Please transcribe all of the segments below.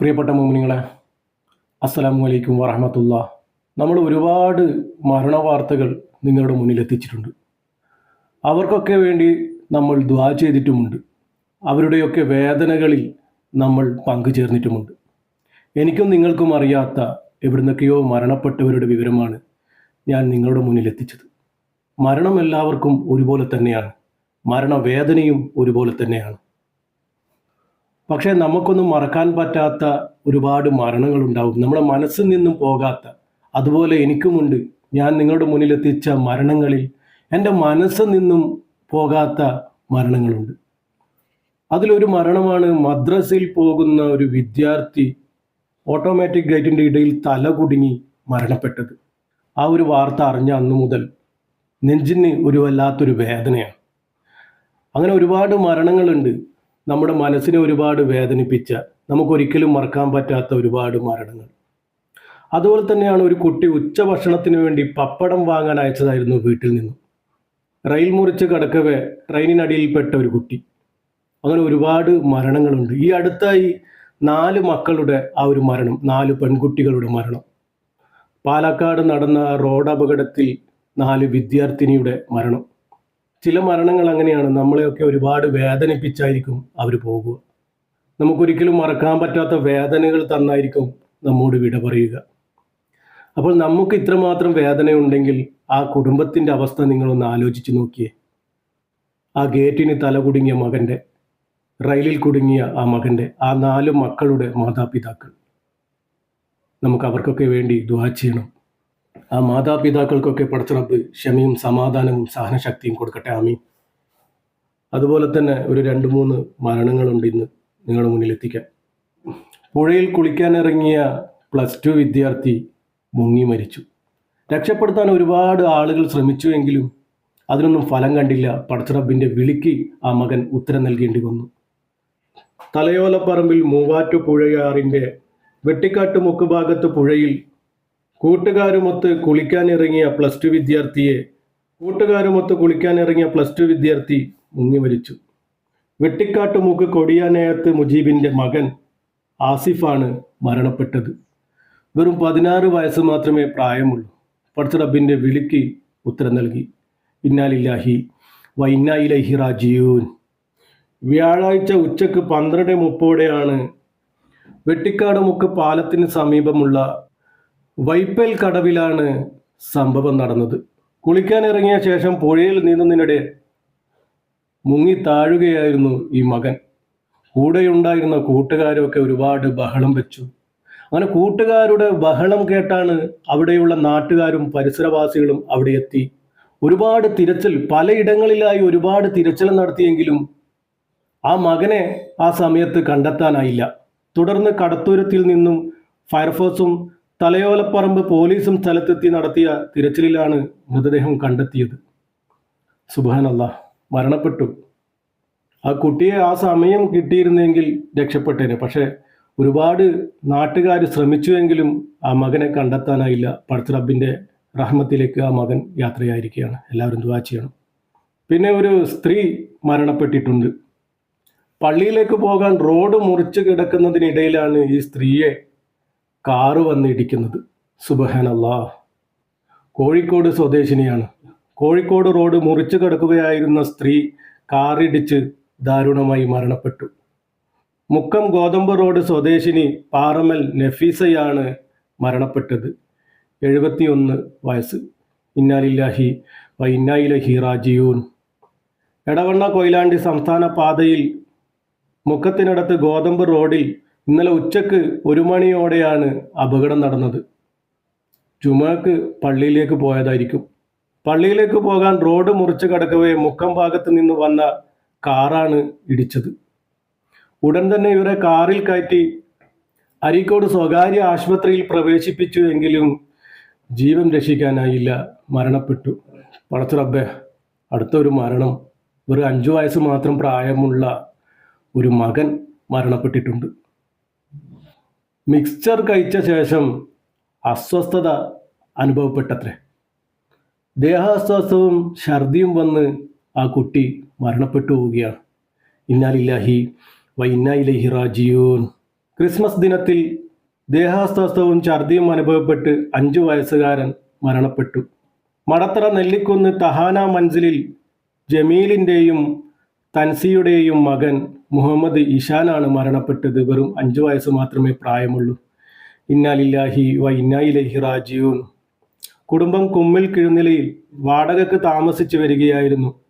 പ്രിയപ്പെട്ട മോമിനിങ്ങളെ അസ്സലാമു അലൈക്കും വറഹമത്തുള്ള. നമ്മൾ ഒരുപാട് മരണ വാർത്തകൾ നിങ്ങളുടെ മുന്നിൽ എത്തിച്ചിട്ടുണ്ട്. അവർക്കൊക്കെ വേണ്ടി നമ്മൾ ദ്വാ ചെയ്തിട്ടുമുണ്ട്. അവരുടെയൊക്കെ വേദനകളിൽ നമ്മൾ പങ്കുചേർന്നിട്ടുമുണ്ട്. എനിക്കും നിങ്ങൾക്കും അറിയാത്ത എവിടുന്നൊക്കെയോ മരണപ്പെട്ടവരുടെ വിവരമാണ് ഞാൻ നിങ്ങളുടെ മുന്നിൽ എത്തിച്ചത്. മരണം എല്ലാവർക്കും ഒരുപോലെ തന്നെയാണ്. മരണവേദനയും ഒരുപോലെ തന്നെയാണ്. പക്ഷേ നമുക്കൊന്നും മറക്കാൻ പറ്റാത്ത ഒരുപാട് മരണങ്ങൾ മരണങ്ങളുണ്ടാവും. നമ്മുടെ മനസ്സിൽ നിന്നും പോകാത്ത. അതുപോലെ എനിക്കുമുണ്ട്. ഞാൻ നിങ്ങളുടെ മുന്നിൽ എത്തിച്ച മരണങ്ങളിൽ എന്റെ മനസ്സിൽ നിന്നും പോകാത്ത മരണങ്ങളുണ്ട്. അതിലൊരു മരണമാണ് മദ്രസയിൽ പോകുന്ന ഒരു വിദ്യാർത്ഥി ഓട്ടോമാറ്റിക് ഗേറ്റിന്റെ ഇടയിൽ തല കുടുങ്ങി മരണപ്പെട്ടത്. ആ ഒരു വാർത്ത അറിഞ്ഞ അന്നു മുതൽ നെഞ്ചിന് ഒരു വല്ലാത്തൊരു വേദനയാണ്. അങ്ങനെ ഒരുപാട് മരണങ്ങളുണ്ട്. നമ്മുടെ മനസ്സിനെ ഒരുപാട് വേദനിപ്പിച്ച നമുക്കൊരിക്കലും മറക്കാൻ പറ്റാത്ത ഒരുപാട് മരണങ്ങൾ. അതുപോലെ തന്നെയാണ് ഒരു കുട്ടി ഉച്ചഭക്ഷണത്തിന് വേണ്ടി പപ്പടം വാങ്ങാൻ അയച്ചതായിരുന്നു വീട്ടിൽ നിന്നും. റെയിൽ മുറിച്ച് കടക്കവേ ട്രെയിനിനടിയിൽപ്പെട്ട ഒരു കുട്ടി. അങ്ങനെ ഒരുപാട് മരണങ്ങളുണ്ട്. ഈ അടുത്തായി നാല് മക്കളുടെ ആ ഒരു മരണം നാല് പെൺകുട്ടികളുടെ മരണം. പാലക്കാട് നടന്ന റോഡ് അപകടത്തിൽ നാല് വിദ്യാർത്ഥിനിയുടെ മരണം. ചില മരണങ്ങൾ അങ്ങനെയാണ്. നമ്മളെയൊക്കെ ഒരുപാട് വേദനിപ്പിച്ചായിരിക്കും അവർ പോകുക. നമുക്കൊരിക്കലും മറക്കാൻ പറ്റാത്ത വേദനകൾ തന്നായിരിക്കും നമ്മോട് വിട പറയുക. അപ്പോൾ നമുക്ക് ഇത്രമാത്രം വേദനയുണ്ടെങ്കിൽ ആ കുടുംബത്തിന്റെ അവസ്ഥ നിങ്ങളൊന്ന് ആലോചിച്ച് നോക്കിയേ. ആ ഗേറ്റിന് തല കുടുങ്ങിയ മകന്റെ റെയിലിൽ കുടുങ്ങിയ ആ മകന്റെ ആ നാല് മക്കളുടെ മാതാപിതാക്കൾ. നമുക്ക് അവർക്കൊക്കെ വേണ്ടി ദുആ ചെയ്യണം. ആ മാതാപിതാക്കൾക്കൊക്കെ പടച്ചിറപ്പ് ക്ഷമയും സമാധാനവും സഹനശക്തിയും കൊടുക്കട്ടെ ആമീൻ. അതുപോലെ തന്നെ ഒരു രണ്ട് മൂന്ന് മരണങ്ങളുണ്ട് ഇന്ന് നിങ്ങളുടെ മുന്നിൽ എത്തിക്കാൻ. പുഴയിൽ കുളിക്കാനിറങ്ങിയ പ്ലസ് ടു വിദ്യാർത്ഥി മുങ്ങി മരിച്ചു. രക്ഷപ്പെടുത്താൻ ഒരുപാട് ആളുകൾ ശ്രമിച്ചുവെങ്കിലും അതിനൊന്നും ഫലം കണ്ടില്ല. പടച്ചിറപ്പിന്റെ വിളിക്ക് ആ മകൻ ഉത്തരം നൽകേണ്ടി വന്നു. തലയോലപ്പറമ്പിൽ മൂവാറ്റുപുഴയാറിന്റെ വെട്ടിക്കാട്ട് മുക്ക് ഭാഗത്ത് പുഴയിൽ കൂട്ടുകാരുമൊത്ത് കുളിക്കാനിറങ്ങിയ പ്ലസ് ടു വിദ്യാർത്ഥിയെ കൂട്ടുകാരുമൊത്ത് കുളിക്കാനിറങ്ങിയ പ്ലസ് ടു വിദ്യാർത്ഥി മുങ്ങി മരിച്ചു വെട്ടിക്കാട്ടുമുക്ക് കൊടിയാനയത്ത് മുജീബിന്റെ മകൻ ആസിഫാണ് മരണപ്പെട്ടത്. വെറും പതിനാറ് വയസ്സ് മാത്രമേ പ്രായമുള്ളൂ. പടച്ചറബിന്റെ വിളിക്ക് ഉത്തരം നൽകി. ഇന്നാലില്ലാഹി വ റാജീവൻ വ്യാഴാഴ്ച ഉച്ചയ്ക്ക് പന്ത്രണ്ട് മുപ്പോടെയാണ് വെട്ടിക്കാട് മുക്ക് പാലത്തിന് സമീപമുള്ള വൈപ്പൽ കടവിലാണ് സംഭവം നടന്നത്. കുളിക്കാൻ ഇറങ്ങിയ ശേഷം പുഴയിൽ നീന്തുന്നതിനിടെ മുങ്ങി താഴുകയായിരുന്നു ഈ മകൻ. കൂടെയുണ്ടായിരുന്ന കൂട്ടുകാരൊക്കെ ഒരുപാട് ബഹളം വെച്ചു. അങ്ങനെ കൂട്ടുകാരുടെ ബഹളം കേട്ടാണ് അവിടെയുള്ള നാട്ടുകാരും പരിസരവാസികളും അവിടെ എത്തി. ഒരുപാട് തിരച്ചിൽ പലയിടങ്ങളിലായി ഒരുപാട് തിരച്ചിൽ നടത്തിയെങ്കിലും ആ മകനെ ആ സമയത്ത് കണ്ടെത്താനായില്ല. തുടർന്ന് കടത്തൂരത്തിൽ നിന്നും ഫയർഫോഴ്സും തലയോലപ്പറമ്പ് പോലീസും സ്ഥലത്തെത്തി നടത്തിയ തിരച്ചിലിലാണ് മൃതദേഹം കണ്ടെത്തിയത്. സുബാനല്ല മരണപ്പെട്ടു. ആ കുട്ടിയെ ആ സമയം കിട്ടിയിരുന്നെങ്കിൽ രക്ഷപ്പെട്ടേനെ. പക്ഷേ ഒരുപാട് നാട്ടുകാർ ശ്രമിച്ചുവെങ്കിലും ആ മകനെ കണ്ടെത്താനായില്ല. പടത്തറബിന്റെ റഹ്മത്തിലേക്ക് ആ മകൻ യാത്രയായിരിക്കുകയാണ്. എല്ലാവരും ദുവാ ചെയ്യണം. പിന്നെ ഒരു സ്ത്രീ മരണപ്പെട്ടിട്ടുണ്ട്. പള്ളിയിലേക്ക് പോകാൻ റോഡ് മുറിച്ച് കിടക്കുന്നതിനിടയിലാണ് ഈ സ്ത്രീയെ കാറ് വന്ന് ഇടിക്കുന്നത് സുബഹാനല്ലാ കോഴിക്കോട് സ്വദേശിനിയാണ്. കോഴിക്കോട് റോഡ് മുറിച്ചു കിടക്കുകയായിരുന്ന സ്ത്രീ കാറിടിച്ച് ദാരുണമായി മരണപ്പെട്ടു. മുക്കം ഗോതമ്പ് റോഡ് സ്വദേശിനി പാറമൽ നഫീസയാണ് മരണപ്പെട്ടത്. എഴുപത്തിയൊന്ന് വയസ്സ്. ഇന്നാലില്ലാഹി വൈന്നായിലഹി റാജിയൂൻ എടവണ്ണ കൊയിലാണ്ടി സംസ്ഥാന പാതയിൽ മുക്കത്തിനടുത്ത് ഗോതമ്പ് റോഡിൽ ഇന്നലെ ഉച്ചയ്ക്ക് ഒരു മണിയോടെയാണ് അപകടം നടന്നത്. ജുമാക്ക് പള്ളിയിലേക്ക് പോയതായിരിക്കും. പള്ളിയിലേക്ക് പോകാൻ റോഡ് മുറിച്ച് കടക്കവേ മുക്കം ഭാഗത്ത് നിന്ന് വന്ന കാറാണ് ഇടിച്ചത്. ഉടൻ തന്നെ ഇവരെ കാറിൽ കയറ്റി അരീക്കോട് സ്വകാര്യ ആശുപത്രിയിൽ പ്രവേശിപ്പിച്ചു എങ്കിലും ജീവൻ രക്ഷിക്കാനായില്ല. മരണപ്പെട്ടു. പടച്ചുറബ്ബെ അടുത്തൊരു മരണം. ഒരു അഞ്ചു വയസ്സ് മാത്രം പ്രായമുള്ള ഒരു മകൻ മരണപ്പെട്ടിട്ടുണ്ട്. മിക്സ്ചർ കഴിച്ച ശേഷം അസ്വസ്ഥത അനുഭവപ്പെട്ടത്രേ. ദേഹാസ്വാസ്ഥവും ഛർദിയും വന്ന് ആ കുട്ടി മരണപ്പെട്ടു പോവുകയാണ്. ഇന്നാലില്ലാഹി വ ഇന്നായിലഹി റാജിയൂൻ ക്രിസ്മസ് ദിനത്തിൽ ദേഹാസ്വാസ്ഥവും ഛർദിയും അനുഭവപ്പെട്ട് അഞ്ചു വയസ്സുകാരൻ മരണപ്പെട്ടു. മടത്തറ നെല്ലിക്കുന്ന് തഹാന മൻസിലിൽ ജമീലിന്റെയും തൻസിയുടെയും മകൻ മുഹമ്മദ് ഇഷാനാണ് മരണപ്പെട്ടത്. വെറും അഞ്ചു വയസ്സ് മാത്രമേ പ്രായമുള്ളൂ. ഇന്നാലില്ലാഹി വ ഇന്നായിലഹി റാജിയൂൻ കുടുംബം കുമ്മിൽ കിഴുനിലയിൽ വാടകയ്ക്ക് താമസിച്ചു വരികയായിരുന്നു.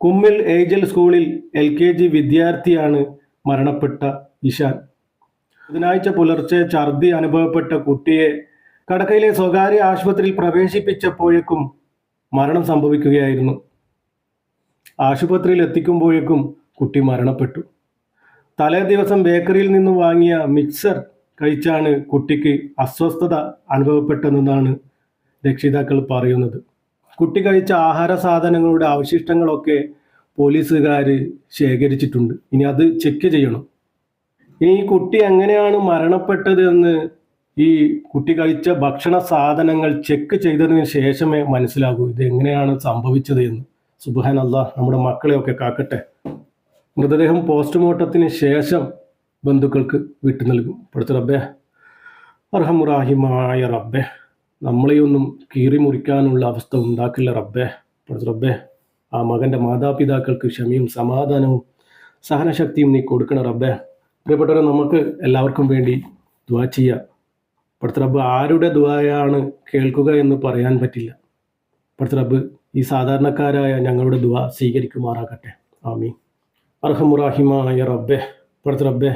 കുമ്മിൽ ഏജൽ സ്കൂളിൽ എൽ കെ ജി വിദ്യാർത്ഥിയാണ് മരണപ്പെട്ട ഇഷാൻ. ബുധനാഴ്ച പുലർച്ചെ ഛർദി അനുഭവപ്പെട്ട കുട്ടിയെ കടക്കയിലെ സ്വകാര്യ ആശുപത്രിയിൽ പ്രവേശിപ്പിച്ചപ്പോഴേക്കും മരണം സംഭവിക്കുകയായിരുന്നു. ആശുപത്രിയിൽ എത്തിക്കുമ്പോഴേക്കും കുട്ടി മരണപ്പെട്ടു. തലേ ദിവസം ബേക്കറിയിൽ നിന്ന് വാങ്ങിയ മിക്സർ കഴിച്ചാണ് കുട്ടിക്ക് അസ്വസ്ഥത അനുഭവപ്പെട്ടതെന്നാണ് രക്ഷിതാക്കൾ പറയുന്നത്. കുട്ടി കഴിച്ച ആഹാര സാധനങ്ങളുടെ അവശിഷ്ടങ്ങളൊക്കെ പോലീസുകാർ ശേഖരിച്ചിട്ടുണ്ട്. ഇനി അത് ചെക്ക് ചെയ്യണം. ഇനി ഈ കുട്ടി എങ്ങനെയാണ് മരണപ്പെട്ടത് എന്ന് ഈ കുട്ടി കഴിച്ച ഭക്ഷണ സാധനങ്ങൾ ചെക്ക് ചെയ്തതിന് ശേഷമേ മനസ്സിലാകൂ. ഇത് എങ്ങനെയാണ് സംഭവിച്ചത് എന്ന്. സുബാൻ അള്ളാഹ് നമ്മുടെ മക്കളെയൊക്കെ കാക്കട്ടെ. മൃതദേഹം പോസ്റ്റ്മോർട്ടത്തിന് ശേഷം ബന്ധുക്കൾക്ക് വിട്ടു നൽകും. പഠിച്ച റബ്ബേ. അർഹമുറാഹിമായ റബ്ബേ. നമ്മളെയൊന്നും കീറി മുറിക്കാനുള്ള അവസ്ഥ ഉണ്ടാക്കില്ല റബ്ബെ. പഠിച്ച റബ്ബെ. ആ മകന്റെ മാതാപിതാക്കൾക്ക് ക്ഷമയും സമാധാനവും സഹനശക്തിയും നീ കൊടുക്കണം റബ്ബെ. പ്രിയപ്പെട്ടവരെ നമുക്ക് എല്ലാവർക്കും വേണ്ടി ദ്വാ ചെയ്യുക പഠിത്ത റബ്ബ് ആരുടെ ദ്വായാണ് കേൾക്കുക എന്ന് പറയാൻ പറ്റില്ല. പഠിത്ത റബ്ബ് ഈ സാധാരണക്കാരായ ഞങ്ങളുടെ ദ്വാ സ്വീകരിക്കുമാറാകട്ടെ. ആമീൻ. അർഹമുറാഹിമായ റബ്ബെ പഠിത്ത റബ്ബെ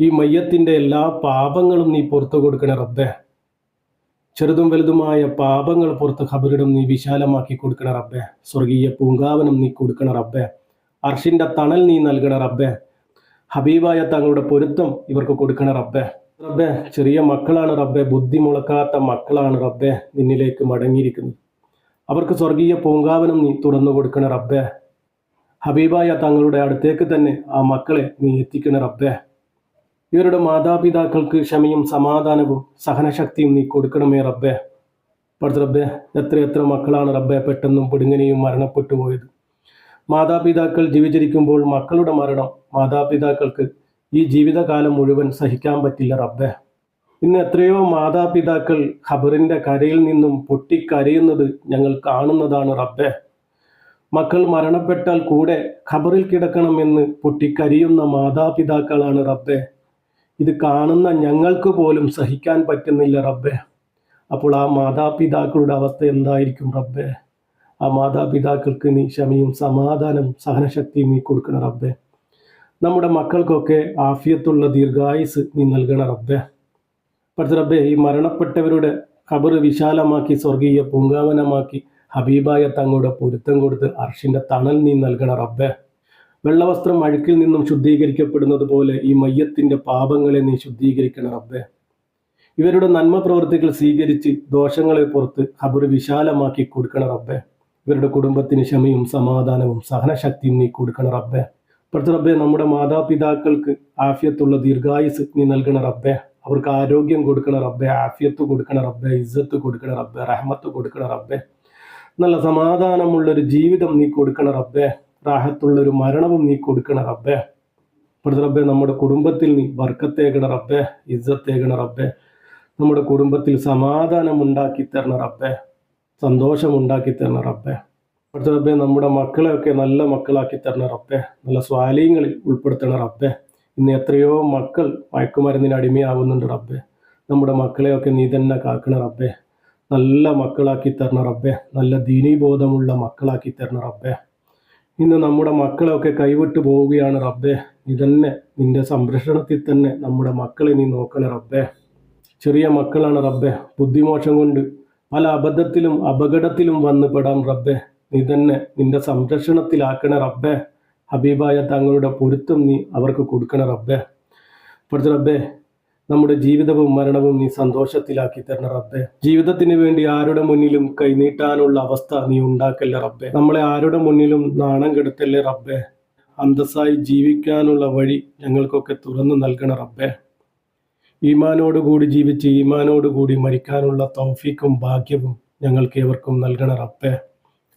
ഈ മയ്യത്തിന്റെ എല്ലാ പാപങ്ങളും നീ പുറത്തു കൊടുക്കണേ റബ്ബെ. ചെറുതും വലുതുമായ പാപങ്ങൾ പുറത്ത് ഖബറിടം നീ വിശാലമാക്കി കൊടുക്കണ റബ്ബെ. സ്വർഗീയ പൂങ്കാവനം നീ കൊടുക്കണ റബ്ബെ. അർഷിന്റെ തണൽ നീ നൽകണ റബ്ബെ. ഹബീബായ തങ്ങളുടെ പൊരുത്തം ഇവർക്ക് കൊടുക്കണ റബ്ബെ. റബ്ബെ ചെറിയ മക്കളാണ് റബ്ബെ ബുദ്ധി മുളക്കാത്ത മക്കളാണ് റബ്ബെ നിന്നിലേക്ക് മടങ്ങിയിരിക്കുന്നത്. അവർക്ക് സ്വർഗീയ പൂങ്കാവനം നീ തുറന്നു കൊടുക്കണ റബ്ബെ. ഹബീബായ തങ്ങളുടെ അടുത്തേക്ക് തന്നെ ആ മക്കളെ നീ എത്തിക്കണ റബ്ബേ. ഇവരുടെ മാതാപിതാക്കൾക്ക് ക്ഷമയും സമാധാനവും സഹനശക്തിയും നീ കൊടുക്കണമേ റബ്ബേ. പഠിച്ച റബ്ബെ എത്ര എത്ര മക്കളാണ് റബ്ബെ പെട്ടെന്നും പിടുങ്ങനെയും മരണപ്പെട്ടു പോയത്. മാതാപിതാക്കൾ ജീവിച്ചിരിക്കുമ്പോൾ മക്കളുടെ മരണം മാതാപിതാക്കൾക്ക് ഈ ജീവിതകാലം മുഴുവൻ സഹിക്കാൻ പറ്റില്ല റബ്ബെ. ഇന്ന് എത്രയോ മാതാപിതാക്കൾ ഖബറിന്റെ കരയിൽ നിന്നും പൊട്ടിക്കരയുന്നത് ഞങ്ങൾ കാണുന്നതാണ് റബ്ബെ. മക്കൾ മരണപ്പെട്ടാൽ കൂടെ ഖബറിൽ കിടക്കണമെന്ന് പൊട്ടിക്കരിയുന്ന മാതാപിതാക്കളാണ് റബ്ബെ. ഇത് കാണുന്ന ഞങ്ങൾക്ക് പോലും സഹിക്കാൻ പറ്റുന്നില്ല റബ്ബെ. അപ്പോൾ ആ മാതാപിതാക്കളുടെ അവസ്ഥ എന്തായിരിക്കും റബ്ബെ? ആ മാതാപിതാക്കൾക്ക് നീ ക്ഷമയും സമാധാനം സഹനശക്തിയും നീ കൊടുക്കണം റബ്ബെ. നമ്മുടെ മക്കൾക്കൊക്കെ ആഫിയത്തുള്ള ദീർഘായുസ് നീ നൽകണ റബ്ബെ. പഠിച്ച റബ്ബെ ഈ മരണപ്പെട്ടവരുടെ ഖബർ വിശാലമാക്കി സ്വർഗീയ പൂങ്കാവനമാക്കി ഹബീബായ തങ്ങളുടെ പൊരുത്തം കൊടുത്ത് അർഷിന്റെ തണൽ നീ നൽകണ റബ്ബെ. വെള്ളവസ്ത്രം അഴുക്കിൽ നിന്നും ശുദ്ധീകരിക്കപ്പെടുന്നത് പോലെ ഈ മയ്യത്തിന്റെ പാപങ്ങളെ നീ ശുദ്ധീകരിക്കണം റബ്ബെ. ഇവരുടെ നന്മ പ്രവൃത്തികൾ സ്വീകരിച്ച് ദോഷങ്ങളെ പുറത്ത് ഖബർ വിശാലമാക്കി കൊടുക്കണ റബ്ബെ. ഇവരുടെ കുടുംബത്തിന് ക്ഷമയും സമാധാനവും സഹനശക്തിയും നീ കൊടുക്കണ റബ്ബെ. പ്രത്യേക റബ്ബെ നമ്മുടെ മാതാപിതാക്കൾക്ക് ആഫിയത്തുള്ള ദീർഘായുസ് നീ നൽകണ റബ്ബെ. അവർക്ക് ആരോഗ്യം കൊടുക്കണ റബ്ബെ ആഫിയത്ത് കൊടുക്കണ റബ്ബെ ഇസ്സത്ത് കൊടുക്കണ റബ്ബെ റഹ്മത്ത് കൊടുക്കണ റബ്ബെ. നല്ല സമാധാനമുള്ള ഒരു ജീവിതം നീ കൊടുക്കണ റബ്ബേ. റാഹത്തുള്ളൊരു മരണവും നീ കൊടുക്കണ റബ്ബേ. പ്രതി റബ്ബെ നമ്മുടെ കുടുംബത്തിൽ നീ വർക്കത്തേകണ റബ്ബെ ഇജ്ജത്തേകണ റബ്ബേ. നമ്മുടെ കുടുംബത്തിൽ സമാധാനം ഉണ്ടാക്കി തരണ റബ്ബേ. സന്തോഷം ഉണ്ടാക്കി തരണ റബ്ബേ. പഠിച്ച റബ്ബെ നമ്മുടെ മക്കളെയൊക്കെ നല്ല മക്കളാക്കി തരണ റബ്ബെ. നല്ല സ്വാലീങ്ങളിൽ ഉൾപ്പെടുത്തണ റബ്ബെ. ഇന്ന് എത്രയോ മക്കൾ മയക്കുമരുന്നിന് അടിമയാവുന്നുണ്ട് റബ്ബെ. നമ്മുടെ മക്കളെയൊക്കെ നീ തന്നെ കാക്കണ റബ്ബെ. നല്ല മക്കളാക്കി തരണ റബ്ബെ. നല്ല ദീനീബോധമുള്ള മക്കളാക്കി തരണ റബ്ബെ. ഇന്ന് നമ്മുടെ മക്കളെയൊക്കെ കൈവിട്ടു പോവുകയാണ് റബ്ബെ. നീ തന്നെ നിന്റെ സംരക്ഷണത്തിൽ തന്നെ നമ്മുടെ മക്കളെ നീ നോക്കണേ റബ്ബെ. ചെറിയ മക്കളാണ് റബ്ബെ. ബുദ്ധിമോശം കൊണ്ട് പല അബദ്ധത്തിലും അപകടത്തിലും വന്ന് പെടാം റബ്ബെ. നീ തന്നെ നിന്റെ സംരക്ഷണത്തിലാക്കണ റബ്ബെ. ഹബീബായ തങ്ങളുടെ പൊരുത്തം നീ അവർക്ക് കൊടുക്കണേ റബ്ബെ. പഠിച്ച റബ്ബെ നമ്മുടെ ജീവിതവും മരണവും നീ സന്തോഷത്തിലാക്കി തരണ റബ്ബെ. ജീവിതത്തിന് വേണ്ടി ആരുടെ മുന്നിലും കൈനീട്ടാനുള്ള അവസ്ഥ നീ ഉണ്ടാക്കല്ലേ റബ്ബെ. നമ്മളെ ആരുടെ മുന്നിലും നാണം കെടുത്തല്ലേ റബ്ബെ. അന്തസ്സായി ജീവിക്കാനുള്ള വഴി ഞങ്ങൾക്കൊക്കെ തുറന്നു നൽകണ റബ്ബെ. ഈമാനോടുകൂടി ജീവിച്ച് ഈമാനോടുകൂടി മരിക്കാനുള്ള തൗഫീക്കും ഭാഗ്യവും ഞങ്ങൾക്ക് ഏവർക്കും നൽകണ റബ്ബെ.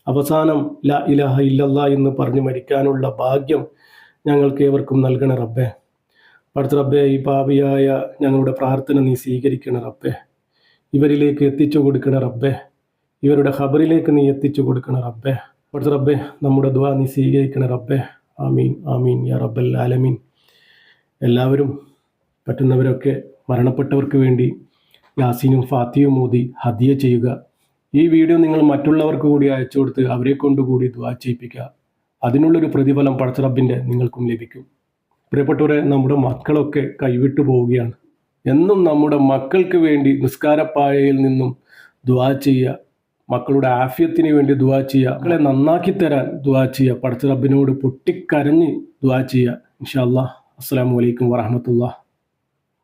അവസാനം ല ഇലഹ ഇല്ലല്ല എന്ന് പറഞ്ഞ് മരിക്കാനുള്ള ഭാഗ്യം ഞങ്ങൾക്ക് ഏവർക്കും നൽകണ റബ്ബെ. റബ്ബെ ഈ പാപിയായ ഞങ്ങളുടെ പ്രാർത്ഥന നീ സ്വീകരിക്കണ റബ്ബെ. ഇവരിലേക്ക് എത്തിച്ചു കൊടുക്കണ റബ്ബെ. ഇവരുടെ ഖബറിലേക്ക് നീ എത്തിച്ചു കൊടുക്കണ റബ്ബെ. റബ്ബെ നമ്മുടെ ദ്വാ നീ സ്വീകരിക്കണ റബ്ബെ. ആമീൻ ആമീൻ യാ റബ്ബൽ ആലമീൻ. എല്ലാവരും പറ്റുന്നവരൊക്കെ മരണപ്പെട്ടവർക്ക് വേണ്ടി യാസീനും ഫാത്തിയും മോദി ഹദിയ ചെയ്യുക. ഈ വീഡിയോ നിങ്ങൾ മറ്റുള്ളവർക്ക് കൂടി അയച്ചു കൊടുത്ത് അവരെ കൊണ്ടുകൂടി ദ്വാ ചെയ്യിപ്പിക്കുക. അതിനുള്ളൊരു പ്രതിഫലം പടച്ചറബിന്റെ നിങ്ങൾക്കും ലഭിക്കും. പ്രിയപ്പെട്ടവരെ നമ്മുടെ മക്കളൊക്കെ കൈവിട്ടു പോവുകയാണ്. എന്നും നമ്മുടെ മക്കൾക്ക് വേണ്ടി നിസ്കാരപ്പായയിൽ നിന്നും ദ്വാ ചെയ്യുക മക്കളുടെ ആഫ്യത്തിന് വേണ്ടി ദ്വാ ചെയ്യുക മക്കളെ നന്നാക്കി തരാൻ ദ്വാ ചെയ്യുക പടച്ച റബ്ബിനോട് പൊട്ടിക്കരഞ്ഞ് ദ്വാ ചെയ്യുക. ഇൻഷാ അല്ലാ അസ്സാം വലൈക്കും വറഹമത്തുള്ള